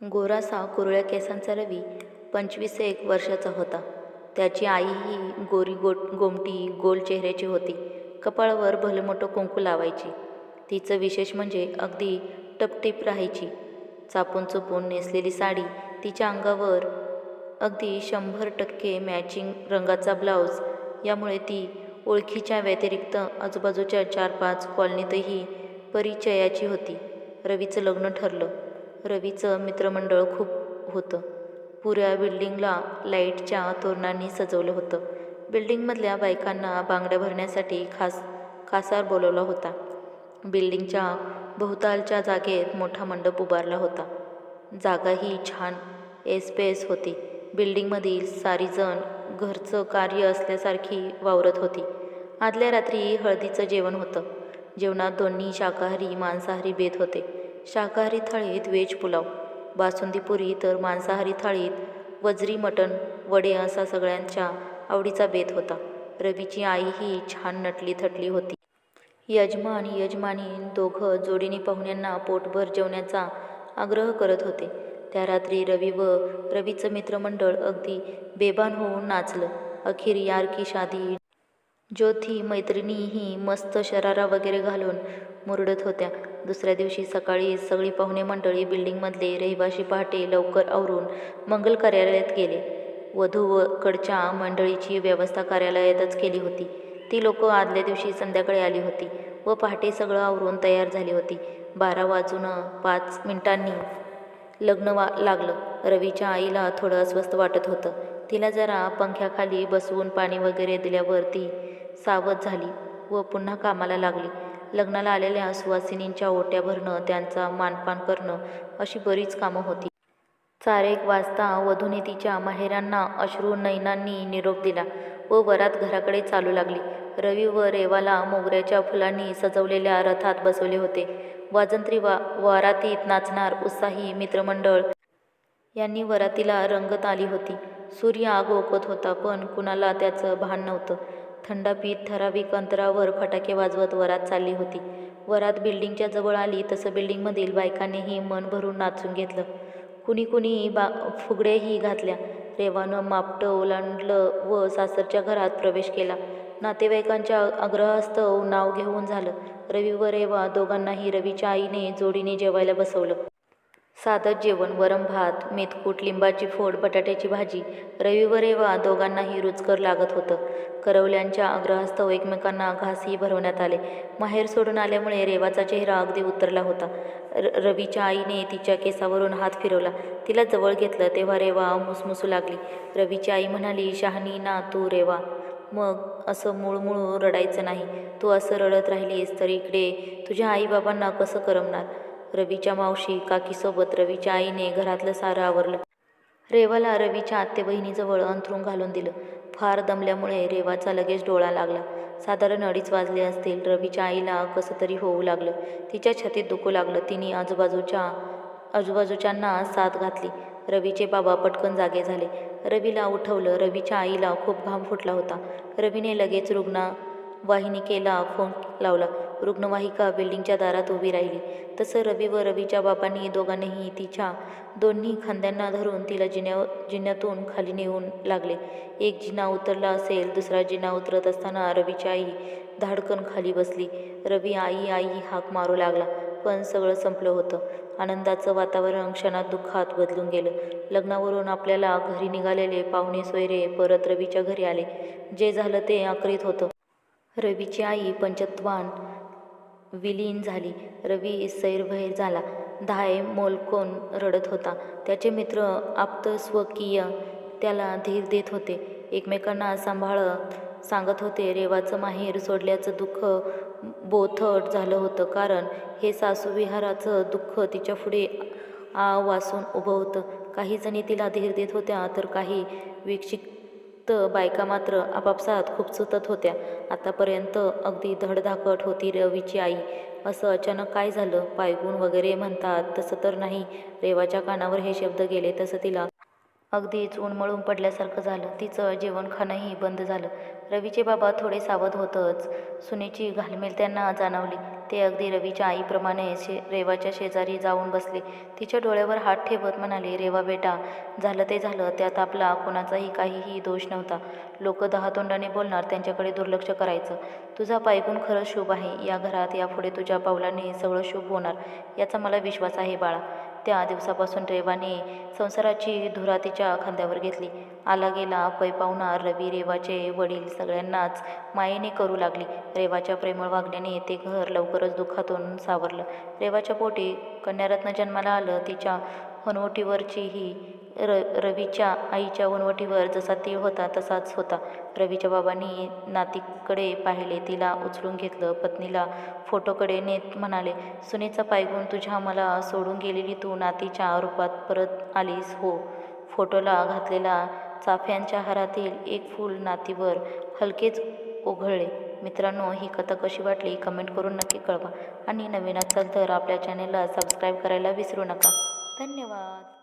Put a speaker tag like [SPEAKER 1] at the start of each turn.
[SPEAKER 1] गोरासा कुरळ्या केसांचा रवी पंचवीस एक वर्षाचा होता. त्याची आईही गोरी गोट गोमटी गोल चेहऱ्याची होती. कपाळावर भलमोठं कुंकू लावायची. तिचं विशेष म्हणजे अगदी टपटीप राहायची. चापून चुपून नेसलेली साडी तिच्या अंगावर अगदी शंभर टक्के मॅचिंग रंगाचा ब्लाऊज यामुळे ती ओळखीच्या व्यतिरिक्त आजूबाजूच्या चार पाच कॉलनीतही परिचयाची होती. रवीचं लग्न ठरलं. रवीचं मित्रमंडळ खूप होतं. पुऱ्या बिल्डिंगला लाईटच्या तोरणांनी सजवलं होतं. बिल्डिंगमधल्या बायकांना बांगड्या भरण्यासाठी खास खासार बोलवला होता. बिल्डिंगच्या भोवतालच्या जागेत मोठा मंडप उभारला होता. जागाही छान एसपेस होती. बिल्डिंगमधील सारीजण घरचं कार्य असल्यासारखी वावरत होती. आदल्या रात्री हळदीचं जेवण होतं. जेवणात दोन्ही शाकाहारी मांसाहारी बेत होते. शाकाहारी थाळीत व्हेज पुलाव बासुंदी पुरी तर मांसाहारी थाळीत वजरी मटण वडे असा सगळ्यांच्या आवडीचा बेत होता. रवीची आई ही छान नटली थटली होती. यजमान यजमानी दोघं जोडीने पाहुण्यांना पोटभर जेवण्याचा आग्रह करत होते. त्या रात्री रवी व रवीचं मित्रमंडळ अगदी बेभान होऊन नाचलं. अखेर यार की शादी ज्योती मैत्रिणीही मस्त शरारा वगैरे घालून मुरडत होत्या. दुसऱ्या दिवशी सकाळी सगळी पाहुणे मंडळी बिल्डिंगमधले रहिवाशी पहाटे लवकर आवरून मंगल कार्यालयात गेले. वधू कडच्या मंडळीची व्यवस्था कार्यालयातच केली होती. ती लोक आदल्या दिवशी संध्याकाळी आली होती व पहाटे सगळं आवरून तयार झाली होती. बारा वाजून पाच मिनिटांनी लग्न वा लागलं. रवीच्या आईला थोडं अस्वस्थ वाटत होतं. तिला जरा पंख्याखाली बसवून पाणी वगैरे दिल्यावर ती सावध झाली व पुन्हा कामाला लागली. लग्नाला आलेल्या सुवासिनींच्या ओट्या भरणं त्यांचा मानपान करणं अशी बरीच कामं होती. चारेक वाजता वधूने तिच्या माहेरांना अश्रू नैनांनी निरोप दिला व वरात घराकडे चालू लागली. रवी व रेवाला मोगऱ्याच्या फुलांनी सजवलेल्या रथात बसवले होते. वाजंत्री वा वरातीत नाचणार उत्साही मित्रमंडळ यांनी वरातीला रंगत आली होती. सूर्य आग ओकत होता पण कुणाला त्याचं भान नव्हतं. थंडापीत ठराविक अंतरावर फटाके वाजवत वरात चालली होती. वरात बिल्डिंगच्या जवळ आली तसं बिल्डिंगमधील बायकांनीही मन भरून नाचून घेतलं. कुणी कुणी बा फुगड्याही घातल्या. रेवानं मापटं ओलांडलं व सासरच्या घरात प्रवेश केला. नातेवाईकांच्या आग्रहास्तव नाव घेऊन झालं. रवी व रेवा दोघांनाही रवीच्या आईने जोडीने जेवायला बसवलं. साधं जेवण वरम भात मेथकूट लिंबाची फोड बटाट्याची भाजी रविवर व दोघांनाही रुचकर लागत होतं. करवल्यांच्या आग्रहास्तव एकमेकांना घासही भरवण्यात आले. माहेर सोडून आल्यामुळे रेवाचा चेहरा अगदी उतरला होता. र रवीच्या आईने तिच्या केसावरून हात फिरवला. तिला जवळ घेतलं तेव्हा रेवा मुसमुसू लागली. रवीची आई म्हणाली शहाणी ना तू रेवा. मग असं मुळमुळ रडायचं नाही. तू असं रडत राहिलीस तर इकडे तुझ्या आईबाबांना कसं करमणार? रवीच्या मावशी काकीसोबत रवीच्या आईने घरातलं सारं आवरलं. रेवाला रवीच्या आत्ते बहिणीजवळ अंथरून घालून दिलं. फार दमल्यामुळे रेवाचा लगेच डोळा लागला. साधारण अडीच वाजले असतील रवीच्या आईला कसं तरी होऊ लागलं. तिच्या छातीत दुखू लागलं. तिने आजूबाजूच्या आजूबाजूच्यांना साथ घातली. रवीचे बाबा पटकन जागे झाले. रवीला उठवलं. रवीच्या आईला खूप घाम फुटला होता. रवीने लगेच रुग्णवाहिनिकेला फोन लावला. रुग्णवाहिका बिल्डिंगच्या दारात उभी राहिली. तसं रवी व रवीच्या बाबांनी दोघांनीही तिच्या दोन्ही खांद्यांना धरून तिला जिन्या जिन्यातून खाली नेऊन लागले. एक जिना उतरला असेल दुसरा जिना उतरत असताना रवीची आई धाडकन खाली बसली. रवी आई आई हाक मारू लागला पण सगळं संपलं होतं. आनंदाचं वातावरण क्षणात दुःखात बदलून गेलं. लग्नावरून आपल्याला घरी निघालेले पाहुणे सोयरे परत रवीच्या घरी आले. जे झालं ते आकरीत होतं. रवीची आई पंचत्वान विलीन झाली. रवी सैरभैर झाला. धाय मोलकोन रडत होता. त्याचे मित्र आप्तस्वकीय त्याला धीर देत होते. एकमेकांना सांभाळत सांगत होते. रेवाचं माहेर सोडल्याचं दुःख बोथट झालं होतं. कारण हे सासूविहाराचं दुःख तिच्यापुढे आ वासून उभं होतं. काही जणी तिला धीर देत होत्या तर काही तर बायका मात्र आपापसात खूप सुतत होत्या. आतापर्यंत अगदी धडधाकट होती रवीची आई. असं अचानक काय झालं? पायगुण वगैरे म्हणतात तसं तर नाही. रेवाच्या कानावर हे शब्द गेले तसं तिला अगदीच उन्मळून पडल्यासारखं झालं. तिचं जेवण खाणंही बंद झालं. रवीचे बाबा थोडे सावध होतच सुनेची घालमेल त्यांना जाणवली. ते अगदी रवीच्या आईप्रमाणे शे रेवाच्या शेजारी जाऊन बसले. तिच्या डोळ्यावर हात ठेवत म्हणाले रेवा बेटा झालं ते झालं. त्यात आपला कोणाचाही काहीही दोष नव्हता. लोक दहा तोंडाने बोलणार त्यांच्याकडे दुर्लक्ष करायचं. तुझा पायगुण खरंच शुभ आहे. या घरात यापुढे तुझ्या पावलाने सगळं शुभ होणार. याचा मला विश्वास आहे बाळा. त्या दिवसापासून रेवाने संसाराची धुरा तिच्या खांद्यावर घेतली. आला गेला पै पाहुणा रवी रेवाचे वडील सगळ्यांनाच मायेने करू लागली. रेवाच्या प्रेमळ वागण्याने ते घर लवकरच दुःखातून सावरलं. रेवाच्या पोटी कन्यारत्न जन्माला आलं. तिच्या वनवटीवरची ही र रवीच्या आईच्या वनवटीवर जसा तीळ होता तसाच होता. रवीच्या बाबांनी नातीकडे पाहिले तिला उचलून घेतलं. पत्नीला फोटोकडे नेत म्हणाले सुनेचा पायगुण तुझ्या मला सोडून गेलेली तू नातीच्या रूपात परत आलीस हो. फोटोला घातलेला चाफ्यांच्या हारातील एक फूल नातीवर हलकेच ओघळले. मित्रांनो ही कथा कशी वाटली? कमेंट करून नक्की कळवा. आणि नवीन असाल तर आपल्या चॅनेलला सबस्क्राईब करायला विसरू नका. धन्यवाद.